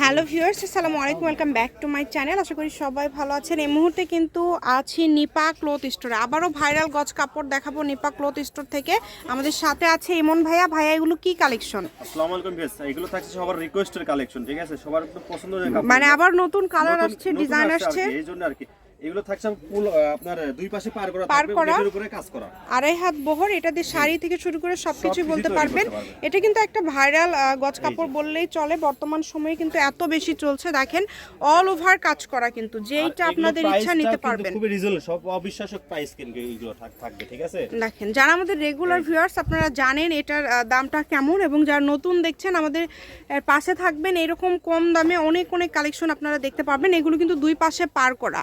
Hello viewers আসসালামু আলাইকুম welcome back to my channel আশা করি সবাই ভালো আছেন। এই মুহূর্তে কিন্তু আছি নিপা ক্লোথ স্টোরে আবারও ভাইরাল গজ কাপড় দেখাবো নিপা ক্লোথ স্টোর থেকে। আমাদের সাথে আছে ইমন ভাইয়া। ভাইয়া এগুলো কি কালেকশন আসসালামু আলাইকুম ভিউয়ার্স এগুলো থাকছে সবার রিকোয়েস্টের কালেকশন ঠিক আছে? সবার পছন্দের কাপড় মানে আবার নতুন কালার আসছে ডিজাইন আসছে। এই জন্য আর কি। এগুলো থাকছে আপনার দুই পাশে পার করা পার করা। উপরে কাজ করা। আড়াই হাত বহর এটা দিয়ে শাড়ি থেকে শুরু করে সবকিছু বলতে পারবেন। এটা কিন্তু একটা ভাইরাল গজ কাপড় বললেই চলে বর্তমান সময়ে কিন্তু এত বেশি চলছে দেখেন অল ওভার কাজ করা কিন্তু যেইটা আপনাদের ইচ্ছা নিতে পারবেন। খুবই রিজনেবল সব অবিশ্বাসক প্রাইস কিন্তু এইগুলো থাকবে ঠিক আছে? দেখেন যারা আমাদের রেগুলার ভিউয়ার্স আপনারা জানেন এটার দামটা কেমন এবং যারা নতুন দেখছেন আমাদের পাশে থাকবেন এরকম কম দামে অনেক অনেক কালেকশন আপনারা দেখতে পারবেন এগুলো কিন্তু দুই পাশে পার করা।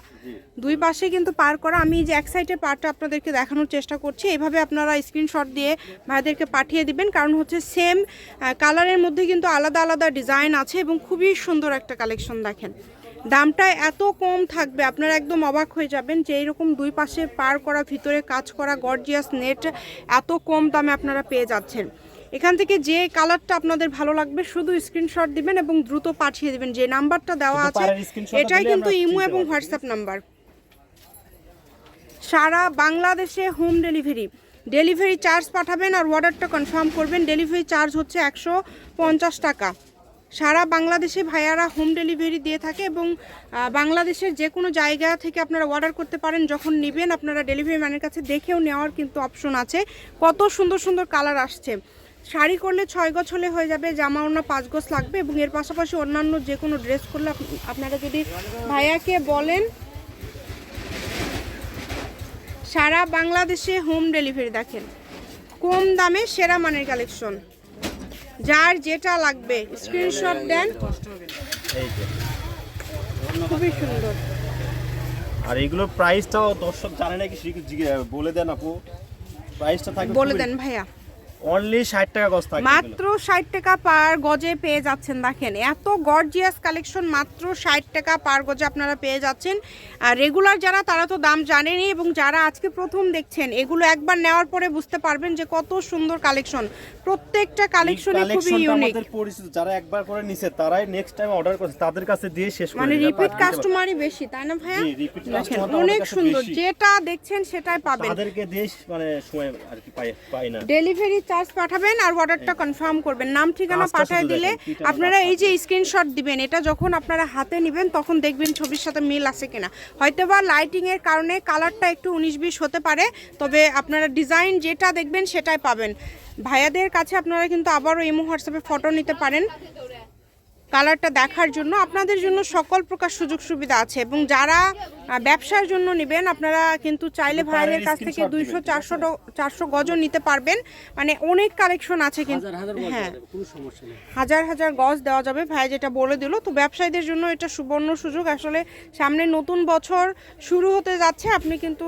দুই পাশে কিন্তু পার করা। আমি যে এক সাইডের পার্টটা আপনাদেরকে দেখানোর চেষ্টা করছি এইভাবে আপনারা স্ক্রিনশট দিয়ে ভাইদেরকে পাঠিয়ে দিবেন। কারণ হচ্ছে সেম কালারের মধ্যে কিন্তু আলাদা আলাদা ডিজাইন আছে এবং খুবই সুন্দর একটা কালেকশন দেখেন। দামটা এত কম থাকবে আপনারা একদম অবাক হয়ে যাবেন যে এইরকম দুই পাশে পার করা ভিতরে কাজ করা গর্জিয়াস নেট এত কম দামে আপনারা পেয়ে যাচ্ছেন। এখান থেকে যে কালারটা আপনাদের ভালো লাগবে শুধু স্ক্রিনশট দিবেন এবং দ্রুত পাঠিয়ে দিবেন। যে নাম্বারটা দেওয়া আছে এটাই কিন্তু ইমো এবং হোয়াটসঅ্যাপ নাম্বার সারা বাংলাদেশে হোম ডেলিভারি। ডেলিভারি চার্জ পাঠাবেন আর অর্ডারটা কনফার্ম করবেন। ডেলিভারি চার্জ হচ্ছে একশো পঞ্চাশ টাকা। সারা বাংলাদেশে ভাইয়ারা হোম ডেলিভারি দিয়ে থাকে এবং বাংলাদেশের যে কোনো জায়গা থেকে আপনারা অর্ডার করতে পারেন। যখন নেবেন, আপনারা ডেলিভারি ম্যানের কাছে দেখেও নেওয়ার কিন্তু অপশন আছে। কত সুন্দর সুন্দর কালার আসছে। শাড়ি করলে ছয় গজ হলে হয়ে যাবে, জামা ওড়না পাঁচ গজ লাগবে এবং এর পাশাপাশি অন্যান্য যে কোনো ড্রেস করলে আপ- আপনারা যদি ভাইয়াকে বলেন সারা বাংলাদেশে হোম ডেলিভারি দেখেন। কম দামে সেরা মানের কালেকশন। যার যেটা লাগবে স্ক্রিনশট দেন। খুবই সুন্দর। আর এগুলোর প্রাইসটাও দর্শক জানে নাকি বলে দেন আপু। প্রাইসটা থাকবে বলে দেন ভাইয়া। অনলি 60 টাকা গজ থাকবে মাত্র ষাট টাকা পার গজে পেয়ে যাচ্ছেন দেখেন এত গর্জিয়াস কালেকশন মাত্র ষাট টাকা পার গজে আপনারা পেয়ে যাচ্ছেন। আর রেগুলার যারা তারা তো দাম জানেনই এবং যারা আজকে প্রথম দেখছেন এগুলো একবার নেওয়ার পরে বুঝতে পারবেন যে কত সুন্দর কালেকশন প্রত্যেকটা কালেকশনই খুবই ইউনিক আমাদের পরিচিত যারা একবার করে নিছে তারাই নেক্সট টাইম অর্ডার করছে তাদের কাছে দিয়ে শেষ করে মানে রিপিট কাস্টমারই বেশি তাই না ভাইয়া? অনেক সুন্দর যেটা দেখছেন সেটাই পাবেন। তাদেরকে দিয়ে মানে সময় আর কি পাই না। ডেলিভারি চার্জ পাঠাবেন আর অর্ডারটা কনফার্ম করবেন। নাম ঠিকানা পাঠিয়ে দিলে আপনারা এই যে স্ক্রিনশট দিবেন এটা যখন আপনারা হাতে নেবেন তখন দেখবেন ছবির সাথে মিল আছে কিনা। হয়তো বা লাইটিংয়ের এর কারণে কালারটা একটু উনিশ বিশ হতে পারে তবে আপনারা ডিজাইন যেটা দেখবেন সেটাই পাবেন। ভাইয়াদের কাছে আপনারা কিন্তু আবারও এমো হোয়াটসঅ্যাপে ফটো নিতে পারেন। কালারটা দেখার জন্য আপনাদের জন্য সকল প্রকার সুযোগ সুবিধা আছে এবং যারা ব্যবসার জন্য নেবেন আপনারা কিন্তু চাইলে পাড়ের কাছ থেকে দুইশো চারশো চারশো গজও নিতে পারবেন। মানে অনেক কালেকশন আছে কিন্তু। হ্যাঁ। হাজার হাজার গজ দেওয়া যাবে। ভাই যেটা বলে দিল তো ব্যবসায়ীদের জন্য এটা সুবর্ণ সুযোগ। আসলে সামনে নতুন বছর শুরু হতে যাচ্ছে আপনি কিন্তু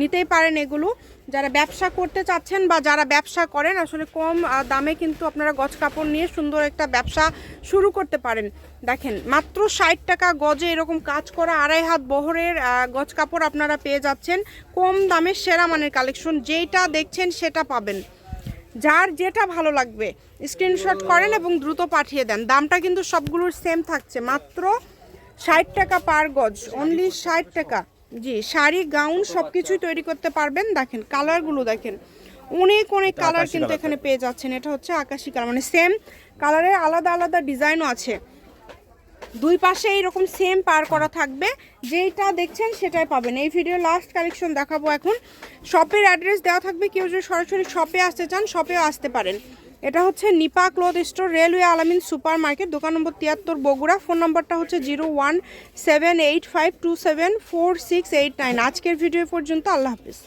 নিতেই পারেন এগুলো। যারা ব্যবসা করতে চাচ্ছেন বা যারা ব্যবসা করেন, আসলে কম দামে কিন্তু আপনারা গজ কাপড় নিয়ে সুন্দর একটা ব্যবসা শুরু করতে পারেন। দেখেন, মাত্র ষাট টাকা গজে এরকম কাজ করা আড়াই হাত বহরের গজ কাপড় আপনারা পেয়ে যাচ্ছেন। কম দামে সেরা মানের কালেকশন, যেইটা দেখছেন সেটা পাবেন। যার যেটা ভালো লাগবে স্ক্রিনশট করেন এবং দ্রুত পাঠিয়ে দেন। দামটা কিন্তু সবগুলোর সেম থাকছে। মাত্র ষাট টাকা পার গজ অনলি ষাট টাকা। জি শাড়ি গাউন সব কিছুই তৈরি করতে পারবেন। দেখেন কালারগুলো দেখেন। অনেক অনেক কালার কিন্তু এখানে পেয়ে যাচ্ছেন। এটা হচ্ছে আকাশি কালার মানে সেম কালারের আলাদা আলাদা ডিজাইনও আছে। দুই পাশে এইরকম সেম পার করা থাকবে। যেইটা দেখছেন সেটাই পাবেন। এই ভিডিও লাস্ট কালেকশন দেখাবো এখন। শপের অ্যাড্রেস দেওয়া থাকবে। কেউ যদি সরাসরি শপে আসতে চান শপেও আসতে পারেন। এটা হচ্ছে Nipa cloth store, railway Alamin super market দোকান নম্বর তিয়াত্তর বগুড়া, ফোন নম্বরটা হচ্ছে zero one seven eight five two seven four six eight nine. আজকের ভিডিও পর্যন্ত, আল্লাহ হাফিজ।